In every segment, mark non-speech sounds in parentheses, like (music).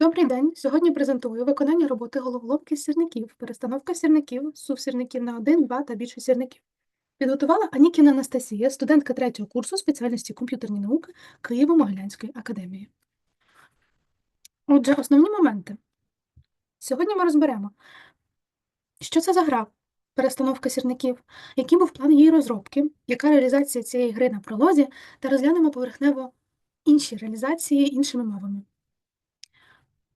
Добрий день. Сьогодні презентую виконання роботи головоломки сірників, перестановка сірників, сув сірників на один, два та більше сірників. Підготувала Анікіна Анастасія, студентка третього курсу спеціальності комп'ютерні науки Києво-Могилянської академії. Отже, основні моменти. Сьогодні ми розберемо, що це за гра перестановка сірників, який був план її розробки, яка реалізація цієї гри на пролозі, та розглянемо поверхнево інші реалізації іншими мовами.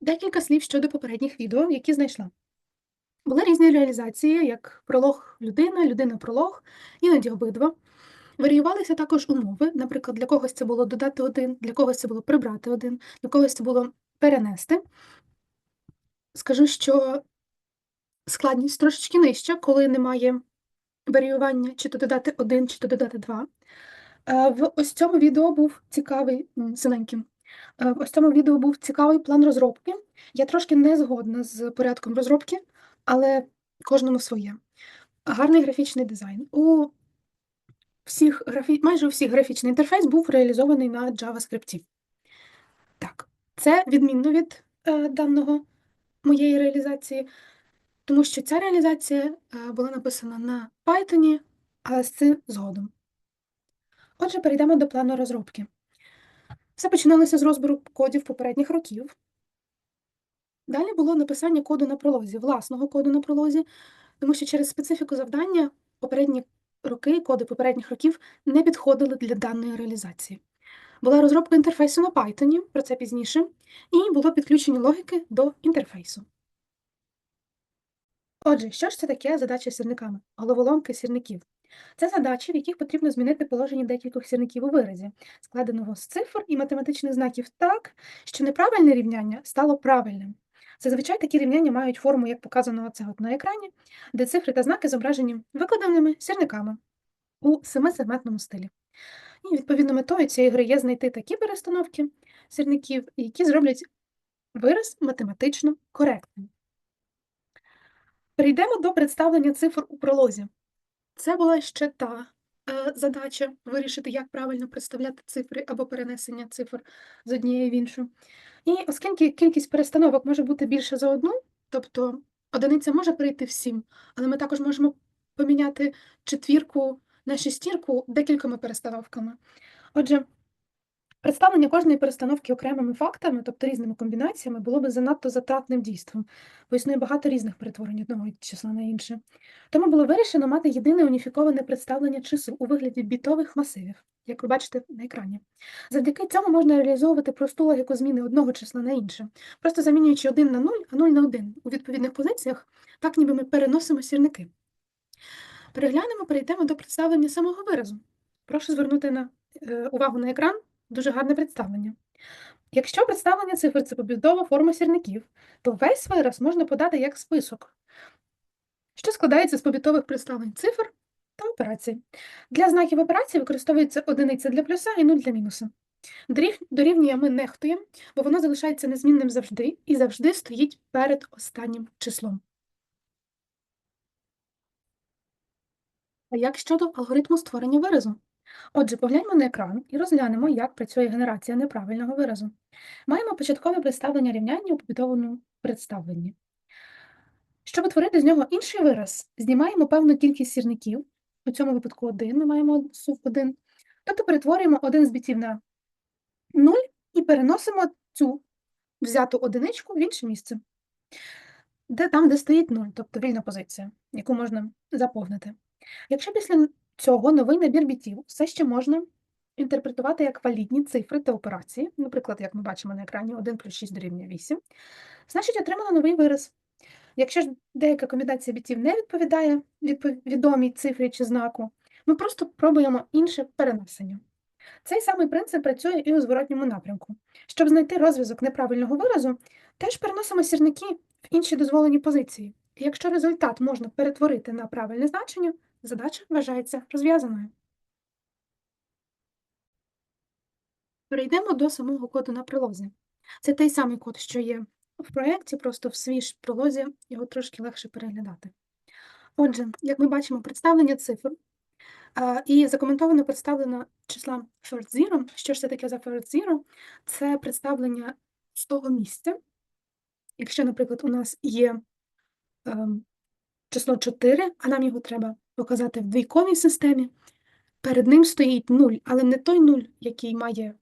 Декілька слів щодо попередніх відео, які знайшла. Були різні реалізації, як пролог людина, людина-пролог, іноді обидва. Варіювалися також умови. Наприклад, для когось це було додати один, для когось це було прибрати один, для когось це було перенести. Скажу, що складність трошечки нижча, коли немає варіювання, чи то додати один, чи то додати два. Е, в ось цьому відео був цікавий синеньким. Е, в цьому відео був цікавий план розробки. Я трошки не згодна з порядком розробки, але кожному своє. Гарний графічний дизайн. У всіх графі... майже у всіх графічний інтерфейс був реалізований на JavaScript. Так, це відмінно від е, даного моєї реалізації, тому що ця реалізація е, була написана на Python, але з цим згодом. Отже, перейдемо до плану розробки. Все починалося з розбору кодів попередніх років. Далі було написання коду на пролозі, власного коду на пролозі, тому що через специфіку завдання попередні роки, коди попередніх років не підходили для даної реалізації. Була розробка інтерфейсу на Python, про це пізніше, і було підключення логіки до інтерфейсу. Отже, що ж це таке задача з сірниками? Головоломки сірників. Це задачі, в яких потрібно змінити положення декількох сірників у виразі, складеного з цифр і математичних знаків так, що неправильне рівняння стало правильним. Зазвичай такі рівняння мають форму, як показано оце от на екрані, де цифри та знаки зображені викладеними сірниками у семисегментному стилі. І, відповідно, метою цієї гри є знайти такі перестановки сірників, які зроблять вираз математично коректним. Перейдемо до представлення цифр у пролозі. Це була ще та е, задача вирішити, як правильно представляти цифри або перенесення цифр з однієї в іншу. І оскільки кількість перестановок може бути більше за одну, тобто одиниця може прийти в сім, але ми також можемо поміняти четвірку на шестірку декількома перестановками. Отже, Представлення кожної перестановки окремими фактами, тобто різними комбінаціями, було би занадто затратним дійством, бо існує багато різних перетворень одного числа на інше. Тому було вирішено мати єдине уніфіковане представлення чисел у вигляді бітових масивів, як ви бачите на екрані. Завдяки цьому можна реалізовувати просту логіку зміни одного числа на інше, просто замінюючи 1 на 0, а 0 на 1 у відповідних позиціях, так ніби ми переносимо сірники. Переглянемо, перейдемо до представлення самого виразу. Прошу звернути на, е, увагу на екран. Дуже гарне представлення. Якщо представлення цифр це побудова форма сірників, то весь вираз можна подати як список, що складається з побітових представлень цифр та операцій. Для знаків операцій використовується одиниця для плюса і нуль для мінуса. Дорівнює ми нехтуємо, бо воно залишається незмінним завжди і завжди стоїть перед останнім числом. А як щодо алгоритму створення виразу? Отже, погляньмо на екран і розглянемо, як працює генерація неправильного виразу. Маємо початкове представлення рівняння у побудованому представленні. Щоб утворити з нього інший вираз, знімаємо певну кількість сірників, у цьому випадку один, ми маємо сув 1, тобто перетворюємо один з бітів на 0 і переносимо цю взяту одиничку в інше місце, де там, де стоїть 0, тобто вільна позиція, яку можна заповнити. Якщо після цього новий набір бітів все ще можна інтерпретувати як валідні цифри та операції, наприклад, як ми бачимо на екрані 1 плюс 6 дорівнює 8, значить отримано новий вираз. Якщо ж деяка комбінація бітів не відповідає відомій цифрі чи знаку, ми просто пробуємо інше перенесення. Цей самий принцип працює і у зворотньому напрямку. Щоб знайти розв'язок неправильного виразу, теж переносимо сірники в інші дозволені позиції. І якщо результат можна перетворити на правильне значення, Задача вважається розв'язаною. Перейдемо до самого коду на прилозі. Це той самий код, що є в проєкті, просто в свіж прилозі його трошки легше переглядати. Отже, як ми бачимо, представлення цифр і закоментовано представлено числа first zero. Що ж це таке за first zero? Це представлення з того місця, Якщо, наприклад, у нас є ем, число 4, а нам його треба показати в двійковій системі, перед ним стоїть 0, але не той 0, який має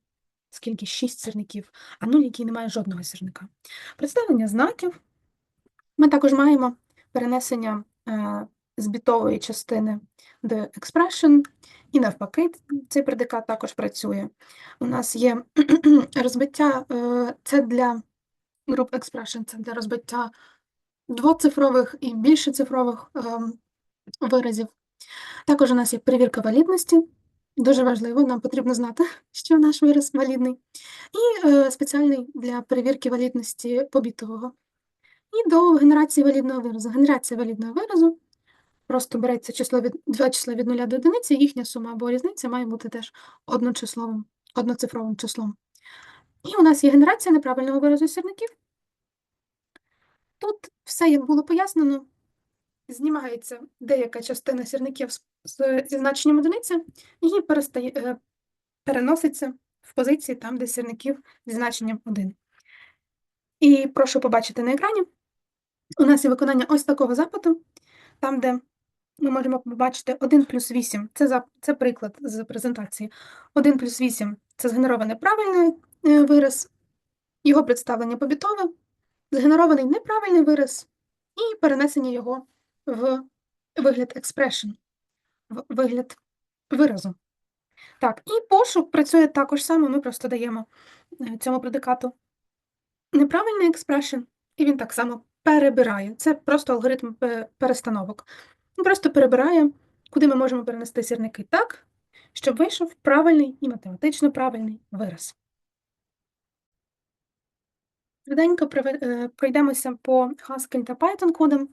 скільки 6 сірників, а 0, який не має жодного сірника. Представлення знаків. Ми також маємо перенесення е, з бітової частини до expression, і навпаки, цей предикат також працює. У нас є (clears throat) розбиття, е, це для груп expression, це для розбиття двоцифрових і більшоцифрових ем, виразів. Також у нас є перевірка валідності. Дуже важливо, нам потрібно знати, (laughs) що наш вираз валідний. І е, спеціальний для перевірки валідності побітового. І до генерації валідного виразу. Генерація валідного виразу просто береться число від, два числа від 0 до 1, їхня сума або різниця має бути теж одночисловим, одноцифровим числом. І у нас є генерація неправильного виразу сірників. Тут все, як було пояснено, знімається деяка частина сірників зі значенням одиниця, і перестає, е, переноситься в позиції там, де сірників зі значенням 1. І прошу побачити на екрані. У нас є виконання ось такого запиту, там, де ми можемо побачити 1 плюс 8 це, зап- це приклад з презентації. 1 плюс 8 це згенерований правильний е, вираз, його представлення побітове, згенерований неправильний вираз і перенесення його в вигляд expression, в вигляд виразу. Так, і пошук працює також само, ми просто даємо е, цьому предикату неправильний expression, і він так само перебирає. Це просто алгоритм перестановок. Він просто перебирає, куди ми можемо перенести сірники так, щоб вийшов правильний і математично правильний вираз. Швиденько е, пройдемося по Haskell та Python кодам.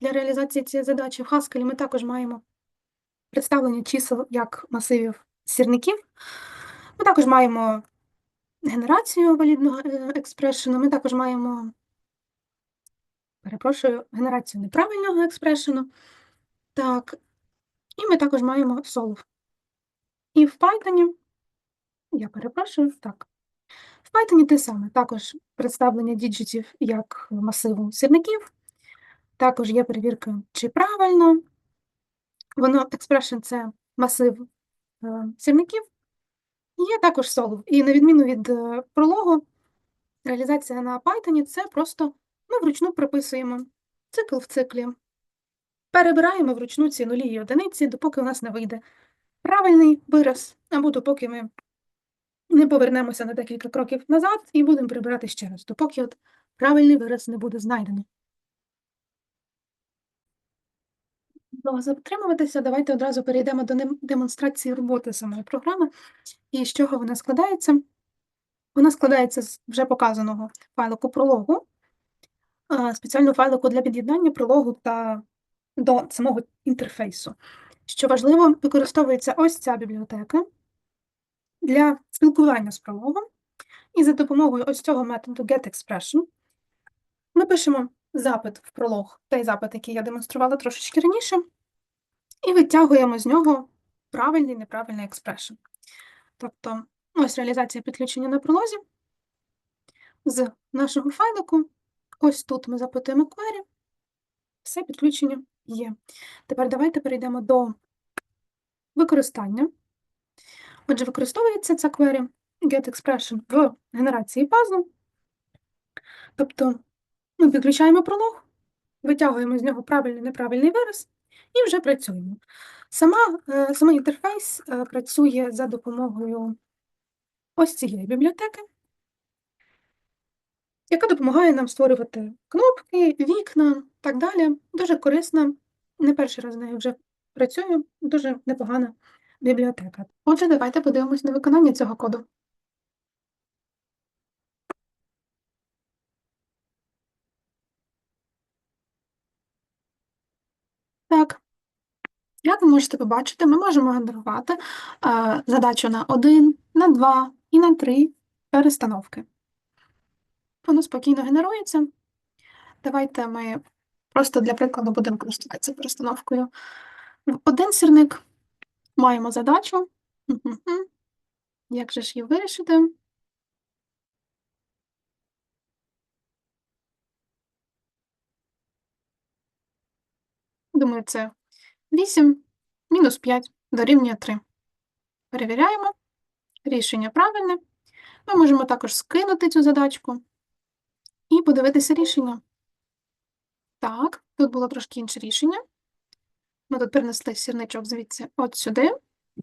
Для реалізації цієї задачі в Haskell ми також маємо представлення чисел як масивів сірників. Ми також маємо генерацію валідного е, експрешену, ми також маємо, перепрошую, генерацію неправильного експрешену. Так, і ми також маємо solve. І в Python, я перепрошую, так. В Python те саме, також представлення діджитів як масиву сірників, також є перевірка, чи правильно. Воно expression – це масив е, сірників. Є також solve. І на відміну від е, прологу, реалізація на Python – це просто ми вручну прописуємо цикл в циклі. Перебираємо вручну ці нулі і одиниці, допоки у нас не вийде правильний вираз, або допоки ми не повернемося на декілька кроків назад і будемо прибирати ще раз, допоки от правильний вираз не буде знайдено. Довго затримуватися, давайте одразу перейдемо до демонстрації роботи самої програми і з чого вона складається. Вона складається з вже показаного файлику прологу, спеціального файлику для під'єднання прологу та до самого інтерфейсу. Що важливо, використовується ось ця бібліотека для спілкування з прологом. І за допомогою ось цього методу getExpression ми пишемо запит в пролог, той запит, який я демонструвала трошечки раніше, і витягуємо з нього правильний і неправильний експрешн. Тобто, ось реалізація підключення на пролозі. З нашого файлику, ось тут ми запитуємо query, все підключення є. Тепер давайте перейдемо до використання. Отже, використовується ця query getExpression в генерації пазлу. Тобто ми підключаємо пролог, витягуємо з нього правильний неправильний вираз і вже працюємо. Сама, е, самий інтерфейс е, працює за допомогою ось цієї бібліотеки, яка допомагає нам створювати кнопки, вікна так далі. Дуже корисна. Не перший раз нею вже працюю, дуже непогана бібліотека. Отже, давайте подивимось на виконання цього коду. Як ви можете побачити, ми можемо генерувати е, задачу на 1, на 2 і на 3 перестановки. Воно спокійно генерується. Давайте ми просто для прикладу будемо користуватися перестановкою. В один сірник маємо задачу. Як же ж її вирішити? Думаю, це 8 мінус 5 дорівнює 3. Перевіряємо. Рішення правильне. Ми можемо також скинути цю задачку і подивитися рішення. Так, тут було трошки інше рішення. Ми тут перенесли сірничок звідси от сюди,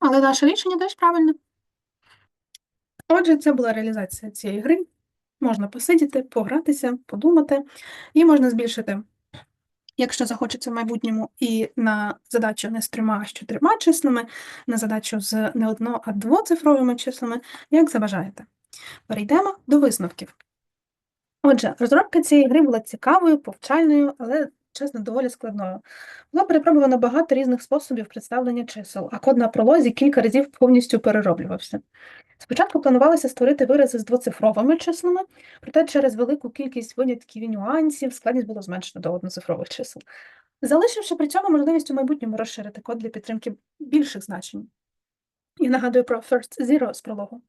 але наше рішення теж правильне. Отже, це була реалізація цієї гри. Можна посидіти, погратися, подумати, і можна збільшити, якщо захочеться в майбутньому, і на задачу не з трьома, а з чотирма числами, на задачу з не одно, а двоцифровими числами, як забажаєте. Перейдемо до висновків. Отже, розробка цієї гри була цікавою, повчальною, але, чесно, доволі складною. Було перепробовано багато різних способів представлення чисел, а код на пролозі кілька разів повністю перероблювався. Спочатку планувалося створити вирази з двоцифровими числами, проте через велику кількість винятків і нюансів складність було зменшено до одноцифрових чисел, залишивши при цьому можливість у майбутньому розширити код для підтримки більших значень. Я нагадую про First Zero з прологу.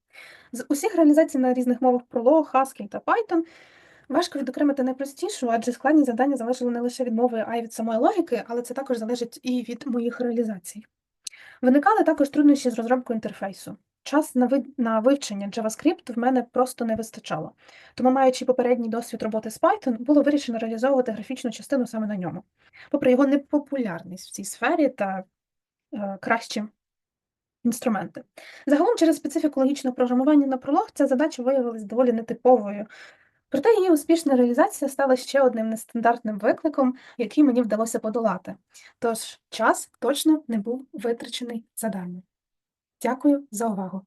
З усіх реалізацій на різних мовах Prolog, Haskell та Python важко відокремити найпростішу, адже складні завдання залежали не лише від мови, а й від самої логіки, але це також залежить і від моїх реалізацій. Виникали також труднощі з розробкою інтерфейсу. Час на вив- на вивчення JavaScript в мене просто не вистачало. Тому, маючи попередній досвід роботи з Python, було вирішено реалізовувати графічну частину саме на ньому, попри його непопулярність в цій сфері та е, кращі інструменти. Загалом, через специфіку логічного програмування на пролог, ця задача виявилась доволі нетиповою. Проте її успішна реалізація стала ще одним нестандартним викликом, який мені вдалося подолати. Тож час точно не був витрачений задармо. Дякую за увагу!